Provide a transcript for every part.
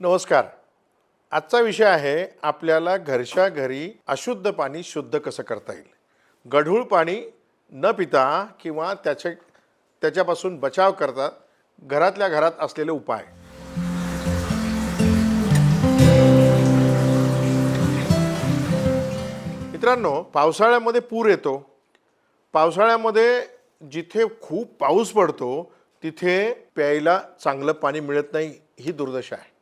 नमस्कार. आजचा विषय आहे आपल्याला घरच्या घरी अशुद्ध पाणी शुद्ध कसं करता येईल? गढूळ पाणी न पिता किंवा त्याचे त्याच्यापासून बचाव करता घरातल्या घरात असलेले उपाय. मित्रांनो पावसाळ्यामध्ये पूर येतो. पावसाळ्यामध्ये जिथे खूप पाऊस पडतो तिथे प्यायला चांगलं पाणी मिळत नाही ही दुर्दशा आहे.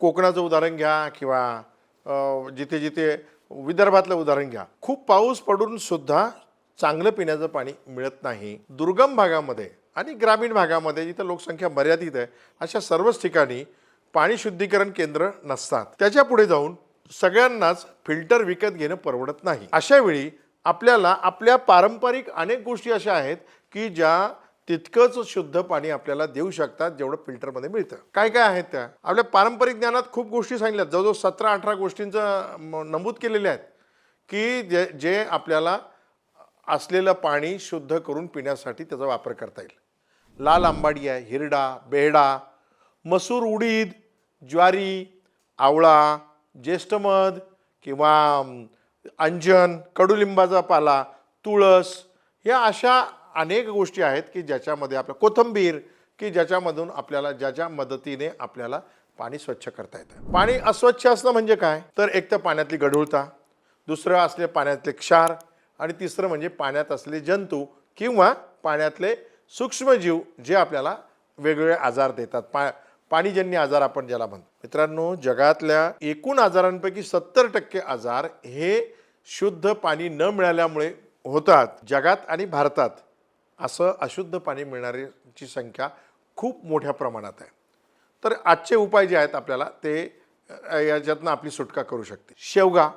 कोकणाचं उदाहरण घ्या किंवा जिथे जिथे विदर्भातलं उदाहरण घ्या. खूप पाऊस पडून सुद्धा चांगलं पिण्याचं पाणी मिळत नाही. दुर्गम भागामध्ये आणि ग्रामीण भागामध्ये जिथं लोकसंख्या मर्यादित आहे अशा सर्वच ठिकाणी पाणी शुद्धीकरण केंद्र नसतात. त्याच्या पुढे जाऊन सगळ्यांनाच फिल्टर विकत घेणं परवडत नाही. अशा वेळी आपल्याला आपल्या पारंपरिक अनेक गोष्टी अशा आहेत की ज्या तितकंच शुद्ध पाणी आपल्याला देऊ शकतात जेवढं फिल्टरमध्ये मिळतं. काय काय आहेत त्या? आपल्या पारंपरिक ज्ञानात खूप गोष्टी सांगितल्या. जवळजवळ सतरा अठरा गोष्टींचं म- नमूद केलेल्या आहेत की जे जे आपल्याला असलेलं पाणी शुद्ध करून पिण्यासाठी त्याचा वापर करता येईल. लाल आंबाडी आहे हिरडा बेहडा मसूर उडीद ज्वारी आवळा ज्येष्ठमध किंवा अंजन कडुलिंबाचा पाला तुळस या अशा अनेक गोष्टी आहेत की ज्याच्यामध्ये आपल्या कोथंबीर की ज्याच्यामधून आपल्याला ज्याच्या मदतीने आपल्याला पाणी स्वच्छ करता येतं. पाणी अस्वच्छ असणं म्हणजे काय? तर एक तर पाण्यातली गढूळता दुसरं असले पाण्यातले क्षार आणि तिसरं म्हणजे पाण्यात असले जंतू किंवा पाण्यातले सूक्ष्मजीव जे आपल्याला वेगवेगळे आजार देतात. पा पाणीजन्य आजार आपण ज्याला म्हणतो. मित्रांनो जगातल्या एकूण आजारांपैकी सत्तर टक्के आजार हे शुद्ध पाणी न मिळाल्यामुळे होतात. जगात आणि भारतात असं अशुद्ध पाणी मिळणाऱ्याची संख्या खूप मोठ्या प्रमाणात आहे. तर आजचे उपाय जे आहेत आपल्याला ते याच्यातनं आपली सुटका करू शकते. शेवगा.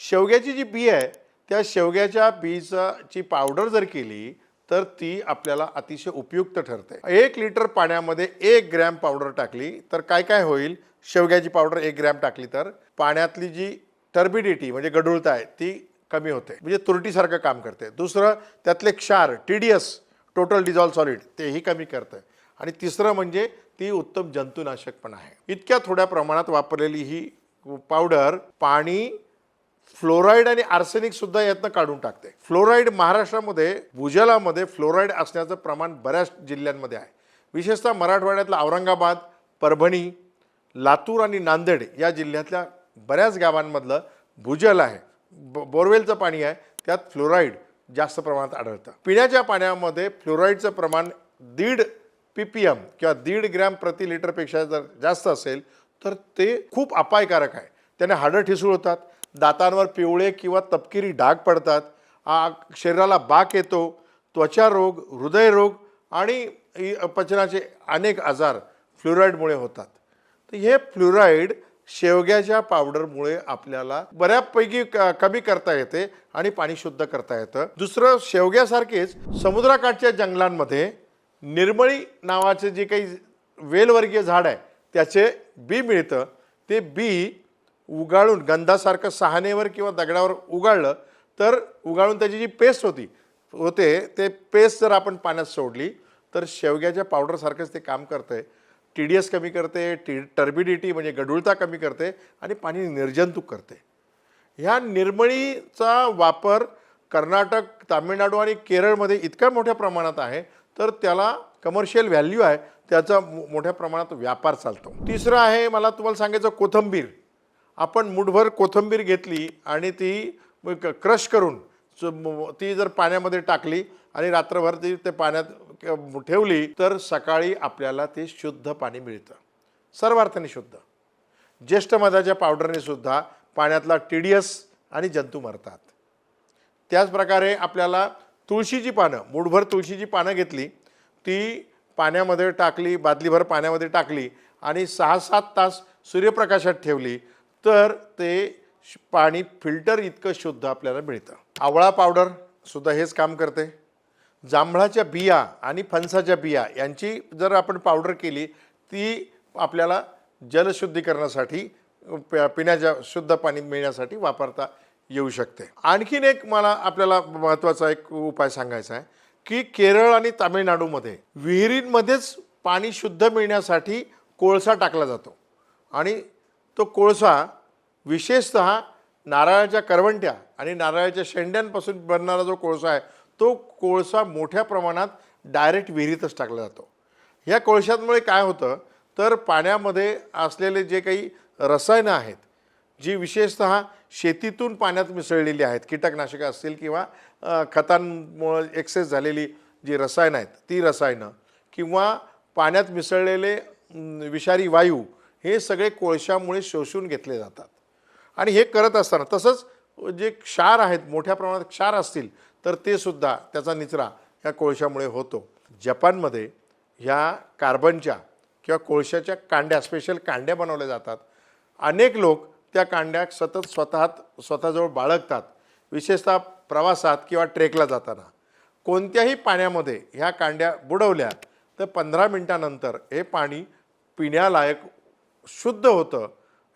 शेवग्याची जी बी आहे त्या शेवग्याच्या बीचाची पावडर जर केली तर ती आपल्याला अतिशय उपयुक्त ठरते. एक लिटर पाण्यामध्ये एक ग्रॅम पावडर टाकली तर काय काय होईल? शेवग्याची पावडर एक ग्रॅम टाकली तर पाण्यातली जी टर्बिडिटी म्हणजे गढूळता आहे ती कमी होते. म्हणजे तुरटीसारखं काम करते. दुसरं त्यातले क्षार T D S total dissolve solid तेही कमी करतं. आणि तिसरं म्हणजे ती उत्तम जंतुनाशक पण आहे. इतक्या थोड्या प्रमाणात वापरलेली ही पावडर पाणी फ्लोराईड आणि आर्सेनिक सुद्धा यातनं काढून टाकते. फ्लोराईड महाराष्ट्रामध्ये भूजलामध्ये फ्लोराईड असण्याचं प्रमाण बऱ्याच जिल्ह्यांमध्ये आहे. विशेषतः मराठवाड्यातलं औरंगाबाद परभणी लातूर आणि नांदेड या जिल्ह्यातल्या बऱ्याच गावांमधलं भूजल आहे. ब बोरवेलचं पाणी आहे त्यात फ्लोराईड जास्त प्रमाणात आढळतं. पिण्याच्या पाण्यामध्ये फ्लोराईडचं प्रमाण दीड पी पी एम किंवा दीड ग्रॅम प्रति लिटरपेक्षा जर जास्त असेल तर ते खूप अपायकारक आहे. त्याने हाडं ठिसूळ होतात दातांवर पिवळे किंवा तपकिरी डाग पडतात आ, शरीराला बाक येतो त्वचा रोग हृदयरोग आणि पचनाचे अनेक आजार फ्लोराईडमुळे होतात. तर हे फ्लुराईड शेवग्याच्या पावडरमुळे आपल्याला बऱ्यापैकी क- कमी करता येते आणि पाणी शुद्ध करता येतं. दुसरं शेवग्यासारखेच समुद्राकाठच्या जंगलांमध्ये निर्मळी नावाचे जे काही वेलवर्गीय झाड आहे त्याचे बी मिळतं. ते बी उगाळून गंधासारखं सहानेवर किंवा दगडावर उगाळलं तर उगाळून त्याची जी पेस्ट होती होते ते पेस्ट जर आपण पाण्यात सोडली तर शेवग्याच्या पावडरसारखंच ते काम करतं आहे टी डी एस कमी करते टी टर्बिडिटी म्हणजे गढुळता कमी करते आणि पाणी निर्जंतुक करते. ह्या निर्मळीचा वापर कर्नाटक तामिळनाडू आणि केरळमध्ये इतक्या मोठ्या प्रमाणात आहे तर त्याला कमर्शियल व्हॅल्यू आहे त्याचा मो- मोठ्या प्रमाणात व्यापार चालतो. तिसरं आहे मला तुम्हाला सांगायचं कोथंबीर. आपण मुठभर कोथंबीर घेतली आणि ती क्रश करून ती जर पाण्यामध्ये टाकली आणि रात्रभर ती ते पाण्यात ठेवली तर सकाळी आपल्याला ते शुद्ध पाणी मिळतं. सर्वार्थाने शुद्ध. ज्येष्ठ मधाच्या पावडरने सुद्धा पाण्यातला टी डी एस आणि जंतू मरतात. त्याचप्रकारे आपल्याला तुळशीची पानं मूठभर तुळशीची पानं घेतली ती पाण्यामध्ये टाकली बादलीभर पाण्यामध्ये टाकली आणि सहा सात तास सूर्यप्रकाशात ठेवली तर ते श- पाणी फिल्टर इतकं शुद्ध आपल्याला मिळतं. आवळा पावडर सुद्धा हेच काम करते. जांभळाच्या बिया आणि फणसाच्या बिया यांची जर आपण पावडर केली ती आपल्याला जलशुद्धीकरणासाठी प- पिण्याच्या शुद्ध पाणी मिळण्यासाठी वापरता येऊ शकते. आणखीन एक मला आपल्याला महत्त्वाचा एक उपाय सांगायचा आहे की केरळ आणि तामिळनाडूमध्ये विहिरींमध्येच पाणी शुद्ध मिळण्यासाठी कोळसा टाकला जातो. आणि तो कोळसा विशेषत नारळाच्या करवंट्या आणि नारळाच्या शेंड्यांपासून बनणारा जो कोळसा आहे तो कोळसा मोठ्या प्रमाणात डायरेक्ट विहिरीतच टाकला जातो. ह्या कोळशांमुळे काय होतं? तर पाण्यामध्ये असलेले जे काही रसायनं आहेत जी विशेषत शेतीतून पाण्यात मिसळलेली आहेत कीटकनाशकं असतील किंवा खतांमुळे खतांमुळं एक्सेस झालेली जी रसायनं आहेत ती रसायनं किंवा पाण्यात मिसळलेले विषारी वायू हे सगळे कोळशामुळे शोषून घेतले जातात. आणि हे करत असताना तसंच जे क्षार आहेत मोठ्या प्रमाणात क्षार असतील तर ते सुद्धा त्याचा निचरा ह्या कोळशामुळे होतो. जपानमध्ये ह्या कार्बनच्या किंवा कोळशाच्या कांड्या स्पेशल कांड्या बनवल्या जातात. अनेक लोक त्या कांड्या सतत स्वतःत स्वतःजवळ बाळगतात. विशेषतः प्रवासात किंवा ट्रेकला जाताना. कोणत्याही पाण्यामध्ये ह्या कांड्या बुडवल्या तर पंधरा मिनटानंतर हे पाणी पिण्यालायक शुद्ध होतं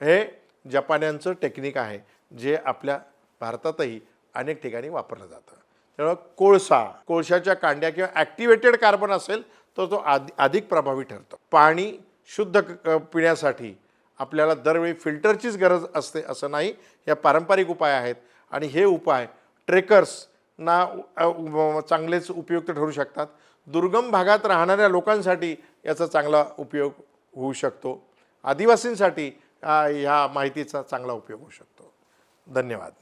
हे जपान्यांचं टेक्निक आहे जे आपल्या भारतातही अनेक ठिकाणी वापरलं जातं. त्यामुळं कोळसा कोळशाच्या कांड्या किंवा ॲक्टिवेटेड कार्बन असेल तर तो आधी अधिक प्रभावी ठरतो. पाणी शुद्ध क- पिण्यासाठी आपल्याला दरवेळी फिल्टरचीच गरज असते असं नाही. या पारंपरिक उपाय आहेत आणि हे उपाय ट्रेकर्सना चांगलेच उपयुक्त ठरू शकतात. दुर्गम भागात राहणाऱ्या लोकांसाठी याचा चांगला उपयोग होऊ शकतो. आदिवासींसाठी ह्या माहितीचा चांगला उपयोग होऊ शकतो. धन्यवाद.